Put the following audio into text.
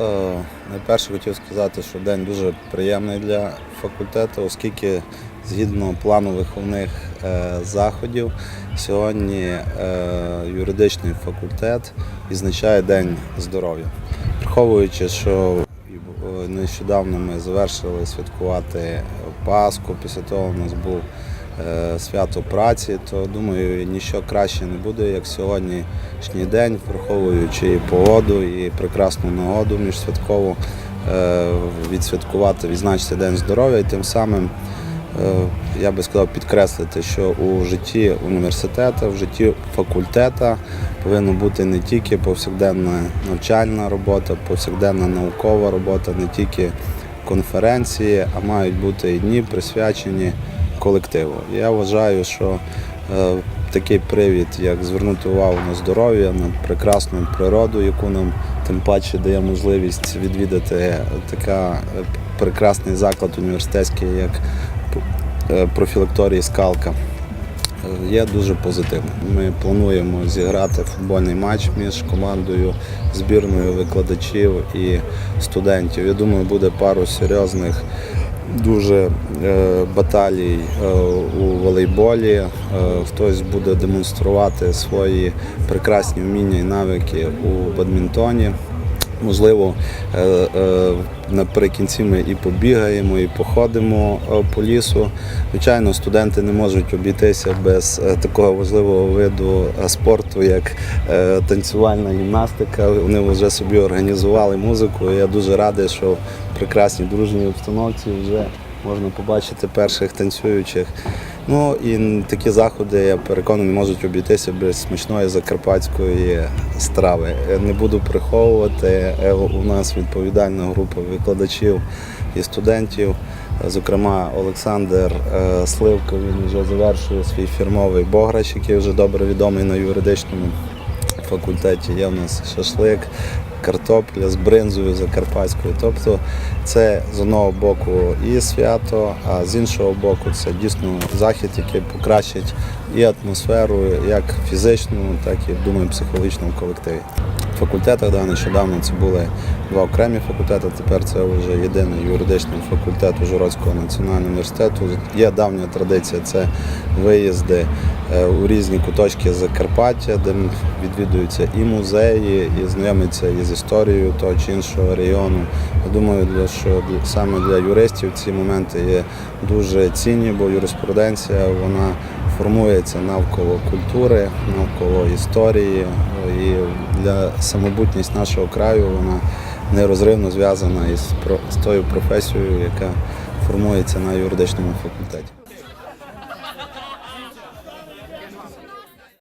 Е, Найперше хотів сказати, що день дуже приємний для факультету, оскільки згідно плану виховних е, заходів, сьогодні е, юридичний факультет відзначає День здоров'я. Враховуючи, що нещодавно ми завершили святкувати Пасху, після того у нас був свято праці, то думаю, ніщо краще не буде, як сьогоднішній день, враховуючи і погоду, і прекрасну нагоду міжсвяткову, е, відсвяткувати, відзначити День здоров'я і тим самим. е, Я би сказав підкреслити, що у житті університету, в житті факультету повинна бути не тільки повсякденна навчальна робота, повсякденна наукова робота, не тільки конференції, а мають бути і дні присвячені колективу. Я вважаю, що е, такий привід, як звернути увагу на здоров'я, на прекрасну природу, яку нам тим паче дає можливість відвідати така е, прекрасний заклад університетський, як е, профілакторій Скалка. Е, Є дуже позитивним. Ми плануємо зіграти футбольний матч між командою, збірною викладачів і студентів. Я думаю, буде пару серйозних дуже е, баталій е, у волейболі. Е, Хтось буде демонструвати свої прекрасні вміння і навики у бадмінтоні. Можливо, е, е, наприкінці ми і побігаємо, і походимо е, по лісу. Звичайно, студенти не можуть обійтися без такого важливого виду спорту, як танцювальна гімнастика. Вони вже собі організували музику. Я дуже радий, що в прекрасній дружній обстановці вже можна побачити перших танцюючих. Ну і такі заходи, я переконаний, можуть обійтися без смачної закарпатської страви. Не буду приховувати. е, У нас відповідальна група викладачів і студентів. Зокрема, Олександр е, Сливко він вже завершує свій фірмовий бограч, який вже добре відомий на юридичному факультеті. Є в нас шашлик, картопля з бринзою закарпатською. Тобто це з одного боку і свято, а з іншого боку це дійсно захід, який покращить і атмосферу, як фізичну, так і думаю, психологічну в колективі. В факультетах да, нещодавно це були два окремі факультети. Тепер це вже єдиний юридичний факультет Ужгородського національного університету. Є давня традиція це виїзди е, у різні куточки Закарпаття, де відвідуються і музеї, і знайомиться із історією того чи іншого регіону. Я думаю, що саме для юристів ці моменти є дуже цінні, бо юриспруденція вона формується навколо культури, навколо історії. І для самобутність нашого краю вона нерозривно зв'язана із з тою професією, яка формується на юридичному факультеті.